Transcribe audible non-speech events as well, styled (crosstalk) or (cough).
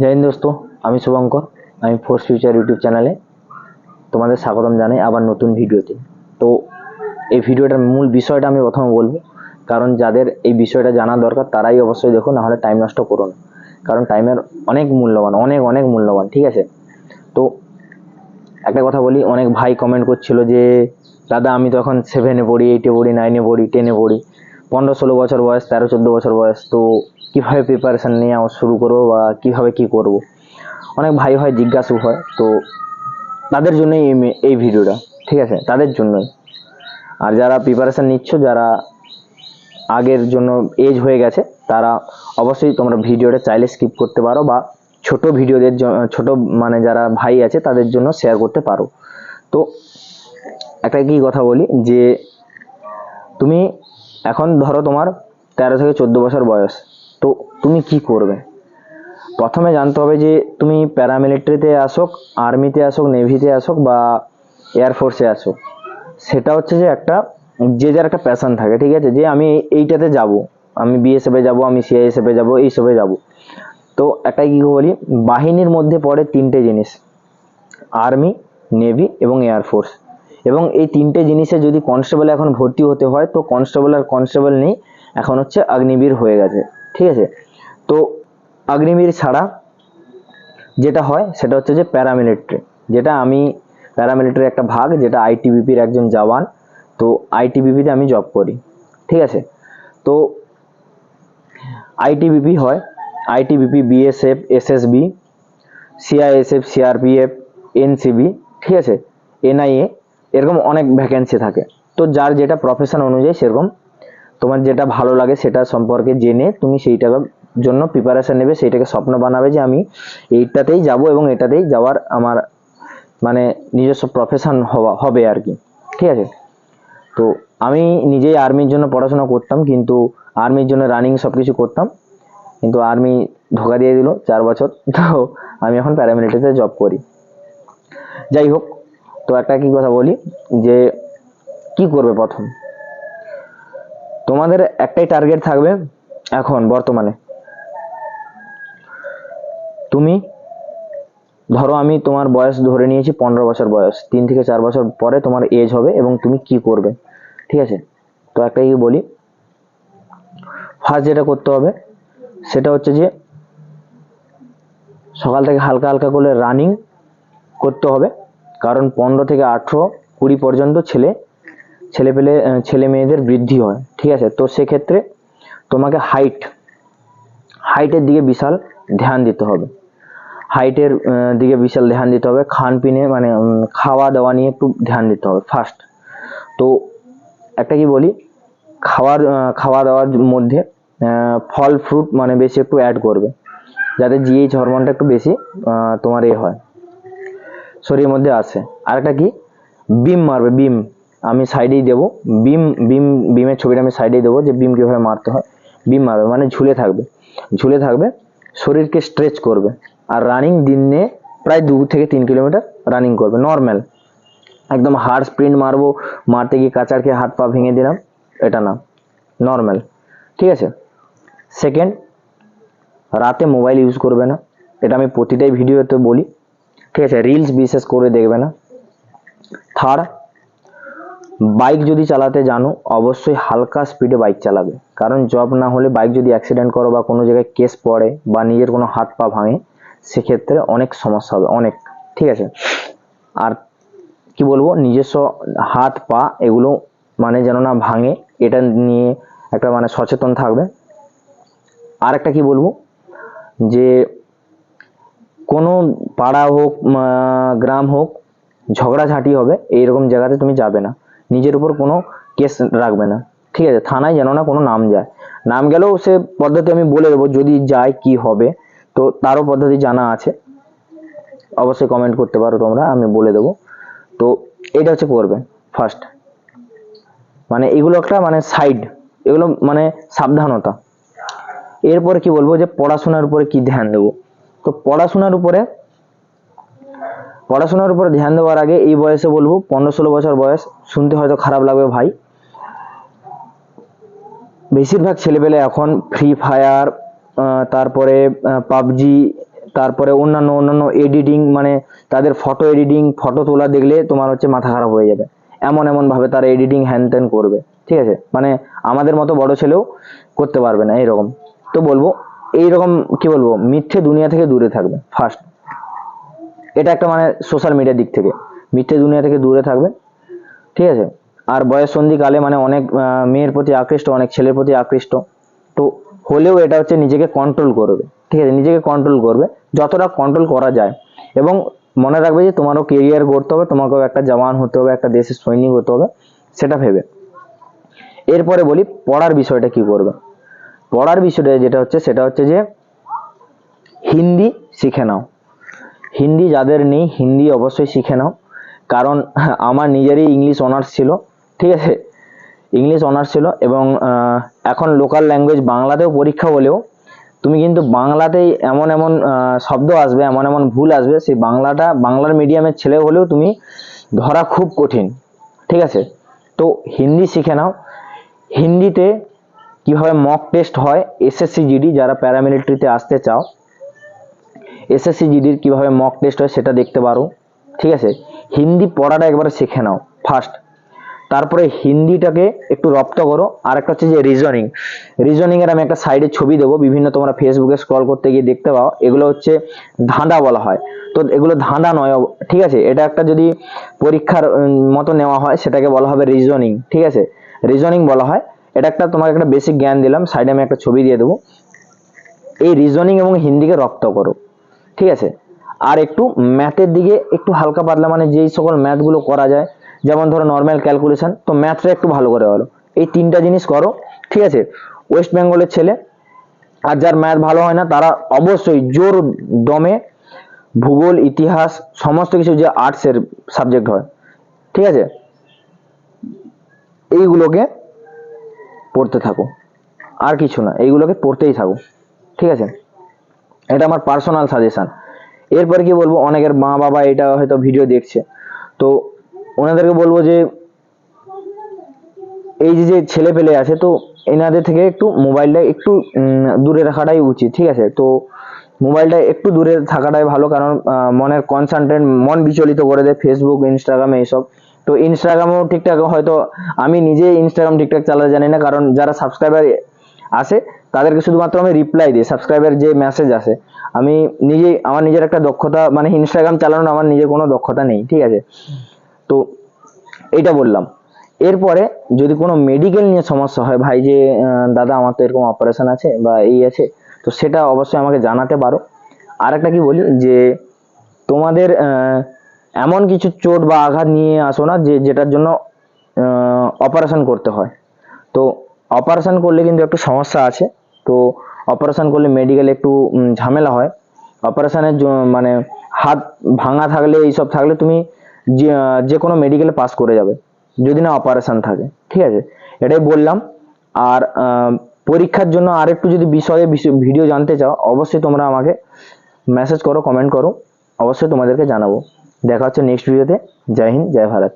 জয় হিন্দ দোস্ত, আমি শুভঙ্কর। আমি ফোর্স ফিউচার ইউটিউব চ্যানেলে তোমাদের স্বাগতম জানাই আবার নতুন ভিডিওতে। তো এই ভিডিওটার মূল বিষয়টা আমি প্রথমে বলব, কারণ যাদের এই বিষয়টা জানা দরকার, তারাই অবশ্যই দেখো, নাহলে টাইম নষ্ট করো না। কারণ টাইমের অনেক মূল্যবান, অনেক অনেক মূল্যবান, ঠিক আছে? তো একটা কথা বলি, অনেক ভাই কমেন্ট করছিল যে, দাদা, আমি তো এখন সেভেনে পড়ি এইটে পড়ি নাইনে পড়ি টেনে পড়ি, পনেরো, ষোলো বছর বয়স, তেরো, চোদ্দ বছর বয়স। তো কীভাবে প্রিপারেশান নেওয়া শুরু করব বা কীভাবে কী করব? অনেক ভাই হয় জিজ্ঞাসু হয়, তো তাদের জন্যই এই এই ভিডিওটা, ঠিক আছে? তাদের জন্যই। আর যারা প্রিপারেশান নিচ্ছ, যারা আগের জন্য এজ হয়ে গেছে, তারা অবশ্যই তোমরা ভিডিওটা চাইলে স্কিপ করতে পারো বা ছোট ভিডিওদের ছোট মানে যারা ভাই আছে, তাদের জন্য শেয়ার করতে পারো। তো একটা কি কথা বলি, যে তুমি এখন ধরো তোমার তেরো থেকে চোদ্দ বছর বয়স। তো তুমি কি করবে? প্রথমে জানতে হবে যে তুমি প্যারামিলিটারিতে আসুক আর্মিতে আসুক নেভিতে আসুক বা এয়ারফোর্সে আসুক, সেটা হচ্ছে যে একটা, যে যার একটা প্যাশন থাকে, ঠিক আছে? যে আমি এইটাতে যাব, আমি বিএসএফে যাব, আমি সিআইএসএফে যাব, এইসবে যাব। তো একটা কি বলি? বাহিনীর মধ্যে পড়ে তিনটে জিনিস আর্মি নেভি এবং এয়ারফোর্স এবং এই তিনটে জিনিসে যদি কনস্টেবল এখন ভর্তি হতে হয়, তো কনস্টেবল আর কনস্টেবল নেই, এখন হচ্ছে অগ্নিবীর হয়ে গেছে। ঠিক আছে? তো অগ্নিবীর ছাড়া যেটা হয় সেটা হচ্ছে যে প্যারামিলিটারি যেটা আমি প্যারামিলিটারি একটা ভাগ, যেটা আইটিবিপির একজন জওয়ান, তো আইটিবিপিতে আমি জব করি, ঠিক আছে? তো আইটিবিপি হয় ITBP BSF SSB CISF CRPF NCB ঠিক আছে? এনআইএ এরকম অনেক ভ্যাকেন্সি থাকে। তো যার যেটা প্রফেশন অনুযায়ী সেরকম তোমার যেটা ভালো লাগে সেটা সম্পর্কে জেনে তুমি সেইটার জন্য প্রিপারেশন নেবে, সেইটাকে স্বপ্ন বানাবে যে আমি এইটাতেই যাব এবং এটাতেই যাওয়ার আমার মানে নিজস্ব প্রফেশন হওয়া, হবে আর কি। ঠিক আছে? তো আমি নিজেই আর্মির জন্য পড়াশোনা করতাম, কিন্তু আর্মির জন্য রানিং সব কিছু করতাম, কিন্তু আর্মি ধোকা দিয়ে দিল চার বছর। (laughs) তো আমি এখন প্যারামিলিটারিতে জব করি। যাই হোক, তো একটা কি কথা বলি, যে কি করবে প্রথম? তোমাদের একটাই টার্গেট থাকবে এখন, বর্তমানে। তুমি, ধরো আমি তোমার বয়স ধরে নিয়েছি পনেরো বছর বয়স, তিন থেকে চার বছর পরে তোমার এজ হবে এবং তুমি কি করবে, ঠিক আছে? তো একটাই বলি ফার্স্ট যেটা করতে হবে, সেটা হচ্ছে যে, সকাল থেকে হালকা হালকা করে রানিং করতে হবে। কারণ পনেরো থেকে আঠেরো কুড়ি পর্যন্ত ছেলে ছেলে পেলে ছেলে মেয়েদের বৃদ্ধি হয়, ঠিক আছে? তো সেক্ষেত্রে তোমাকে হাইট হাইটের দিকে বিশাল ধ্যান দিতে হবে। হাইটের দিকে বিশাল ধ্যান দিতে হবে। খান পিনে মানে খাওয়া দাওয়া নিয়ে একটু ধ্যান দিতে হবে ফার্স্ট তো একটা কি বলি? খাওয়ার খাওয়া দাওয়ার মধ্যে ফল ফ্রুট মানে বেশি একটু অ্যাড করবে। যাতে জিএইচ হরমোনটা একটু বেশি তোমার এ হয়। শরীরের মধ্যে আসে। আর একটা কি? বিম মারবে, বিম। আমি সাইডেই দেবো। বিম বিম, বিমের ছবিটা আমি সাইডেই দেবো যে বিম কীভাবে মারতে হয়। বিম মারবে মানে ঝুলে থাকবে। ঝুলে থাকবে, শরীরকে স্ট্রেচ করবে। আর রানিং দিনে প্রায় দু থেকে তিন কিলোমিটার রানিং করবে নর্মাল একদম হার্ড স্প্রিন্ট মারবো, মারতে গিয়ে কাচার খেয়ে হাত পা ভেঙে দিলাম, এটা না নর্মাল ঠিক আছে? সেকেন্ড রাতে মোবাইল ইউজ করবে না, এটা আমি প্রতিটাই ভিডিওতে বলি। ঠিক আছে? রিলস বিশেষ করে দেখবে না। থার্ড বাইক যদি চালাতে জানো, অবশ্যই হালকা স্পিডে বাইক চালাবে। কারণ জব না হলে বাইক যদি অ্যাক্সিডেন্ট করো বা কোনো জায়গায় কেস পড়ে বা নিজের কোনো হাত পা ভাঙে, সেক্ষেত্রে অনেক সমস্যা হবে, অনেক, ঠিক আছে? আর কি বলব, নিজস্ব হাত, পা এগুলো মানে যেন না ভাঙে, এটা নিয়ে একটা মানে সচেতন থাকবে। আর একটা কি বলব, যে কোনো পাড়া হোক গ্রাম হোক, ঝগড়াঝাঁটি হবে, এইরকম জায়গাতে তুমি যাবে না। নিজের উপর কোনো কেস রাখবে না। ঠিক আছে, থানায় যেন না কোনো নাম যায়। নাম গেলেও সে পদ্ধতি আমি বলে দেবো, যদি যায় কি হবে। তো তারও পদ্ধতি জানা আছে। অবশ্যই কমেন্ট করতে পারো তোমরা, আমি বলে দেবো। তো এটা হচ্ছে করবে ফার্স্ট মানে এগুলো একটা মানে সাইড এগুলো মানে সাবধানতা। এরপরে কি বলব যে পড়াশোনার উপরে কি ধ্যান দেবো? তো পড়াশোনার উপরে পড়াশোনার উপর ধ্যান দেওয়ার আগে এই বয়সে বলব পনেরো ষোলো বছর বয়স, শুনতে হয়তো খারাপ লাগবে ভাই। বেশিরভাগ ছেলেপেলে এখন ফ্রি ফায়ার তারপরে পাবজি, তারপরে অন্যান্য অন্যান্য এডিটিং মানে তাদের ফটো এডিটিং ফটো তোলা দেখলে তোমার হচ্ছে মাথা খারাপ হয়ে যাবে। এমন এমন ভাবে তারা এডিটিং হ্যান ত্যান করবে, ঠিক আছে? মানে আমাদের মতো বড় ছেলেও করতে পারবে না, এইরকম। তো বলব, এইরকম কি বলব, মিথ্যে দুনিয়া থেকে দূরে থাকবে ফার্স্ট এটা একটা মানে সোশ্যাল মিডিয়ার দিক থেকে। মিথ্যে দুনিয়া থেকে দূরে থাকবে। ঠিক আছে? আর বয়ঃসন্ধিকালে মানে অনেক মেয়ের প্রতি আকৃষ্ট, অনেক ছেলের প্রতি আকৃষ্ট। তো হলেও এটা হচ্ছে নিজেকে কন্ট্রোল করবে। ঠিক আছে? নিজেকে কন্ট্রোল করবে। যতটা কন্ট্রোল করা যায়। এবং মনে রাখবে যে তোমারও কেরিয়ার গড়তে হবে, তোমাকেও একটা জওয়ান হতে হবে, একটা দেশের সৈনিক হতে হবে, সেটা ভেবে। এরপরে বলি, পড়ার বিষয়টা কি করবে? পড়ার বিষয়টা যেটা হচ্ছে, সেটা হচ্ছে যে হিন্দি শিখে নাও। হিন্দি যাদের নেই, হিন্দি অবশ্যই শিখে নাও। কারণ (laughs) আমার নিজেরই ইংলিশ অনার্স ছিল, ঠিক আছে? ইংলিশ অনার্স ছিল এবং এখন লোকাল ল্যাঙ্গুয়েজ বাংলাতেও পরীক্ষা হলেও তুমি কিন্তু বাংলাতেই এমন এমন শব্দ আসবে, এমন এমন ভুল আসবে, সেই বাংলাটা, বাংলার মিডিয়ামের ছেলে হলেও তুমি ধরা খুব কঠিন, ঠিক আছে? তো হিন্দি শিখে নাও। হিন্দিতে কীভাবে মক টেস্ট হয় এসএসসি জিডি যারা প্যারামিলিটারিতে আসতে চাও এসএসসি জিডির কীভাবে মক টেস্ট হয় সেটা দেখতে পারো। ঠিক আছে? হিন্দি পড়াটা একবারে শিখে নাও ফার্স্ট তারপরে হিন্দিটাকে একটু রপ্ত করো, আর একটা হচ্ছে যে রিজনিং রিজনিং এর আমি একটা সাইডে ছবি দেবো, বিভিন্ন তোমরা ফেসবুকে স্ক্রল করতে গিয়ে দেখতে পাও। এগুলো হচ্ছে ধাঁধা বলা হয়। তো এগুলো ধাঁধা নয় ঠিক আছে? এটা একটা যদি পরীক্ষার মতো নেওয়া হয়, সেটাকে বলা হবে রিজনিং ঠিক আছে? রিজনিং বলা হয়। এটা একটা তোমাকে একটা বেসিক জ্ঞান দিলাম সাইডে আমি একটা ছবি দিয়ে দেবো। এই রিজনিং এবং হিন্দিকে রপ্ত করো। ঠিক আছে? আর একটু ম্যাথের দিকে একটু হালকা পাতলা মানে যেই সকল ম্যাথগুলো করা যায়, যেমন ধরো নর্মাল ক্যালকুলেশন তো ম্যাথটা একটু ভালো করে বলো এই তিনটা জিনিস করো, ঠিক আছে? ওয়েস্ট বেঙ্গলের ছেলে, আর যার ম্যাথ ভালো হয় না, তারা অবশ্যই জোর দমে ভূগোল, ইতিহাস, সমস্ত কিছু যে আর্টসের সাবজেক্ট হয়, ঠিক আছে? এইগুলোকে পড়তে থাকো। আর কিছু না, এইগুলোকে পড়তেই থাকো, ঠিক আছে? এটা আমার পার্সোনাল সাজেশন এরপরে কি বলব, অনেকের মা বাবা এটা হয়তো ভিডিও দেখছে। তো ওনাদেরকে বলব যে, এই যে যে ছেলে পেলে আছে, তো এনাদের থেকে একটু মোবাইলটা একটু দূরে রাখাটাই উচিত, ঠিক আছে? তো মোবাইলটা একটু দূরে থাকাটাই ভালো, কারণ মনের কনসেন্ট্রেট মন বিচলিত করে দেয় ফেসবুক ইনস্টাগ্রামে এইসব। তো ইনস্টাগ্রামও ঠিকঠাক হয়তো, আমি নিজে ইনস্টাগ্রাম ঠিকঠাক চালাতে জানি না, কারণ যারা সাবস্ক্রাইবার আসে তাদেরকে শুধুমাত্র আমি রিপ্লাই দিই। সাবস্ক্রাইবার যে মেসেজ আসে, আমি নিজেই, আমার নিজের একটা দক্ষতা মানে ইনস্টাগ্রাম চালানোর আমার নিজের কোনো দক্ষতা নেই, ঠিক আছে? তো এইটা বললাম। এরপরে যদি কোনো মেডিকেল নিয়ে সমস্যা হয়, ভাই যে দাদা আমার তো এরকম অপারেশন আছে বা এই আছে, তো সেটা অবশ্যই আমাকে জানাতে পারো। আর একটা কি বলি, যে তোমাদের এমন কিছু চোট বা আঘাত নিয়ে আসো না, যে যেটার জন্য অপারেশন করতে হয়। তো অপারেশন করলে কিন্তু একটু সমস্যা আছে। তো অপারেশন করলে মেডিকেলে একটু ঝামেলা হয়। অপারেশনের মানে হাত ভাঙা থাকলে, এইসব থাকলে তুমি যে কোনো মেডিকেলে পাস করে যাবে। যদি না অপারেশন থাকে, ঠিক আছে? এটাই বললাম। আর পরীক্ষার জন্য আর একটু যদি বিষয়ে ভিডিও জানতে চাও, অবশ্যই তোমরা আমাকে মেসেজ করো কমেন্ট করো। অবশ্যই তোমাদেরকে জানাব। দেখা হচ্ছে নেক্সট ভিডিওতে জয় হিন্দ, জয় ভারত।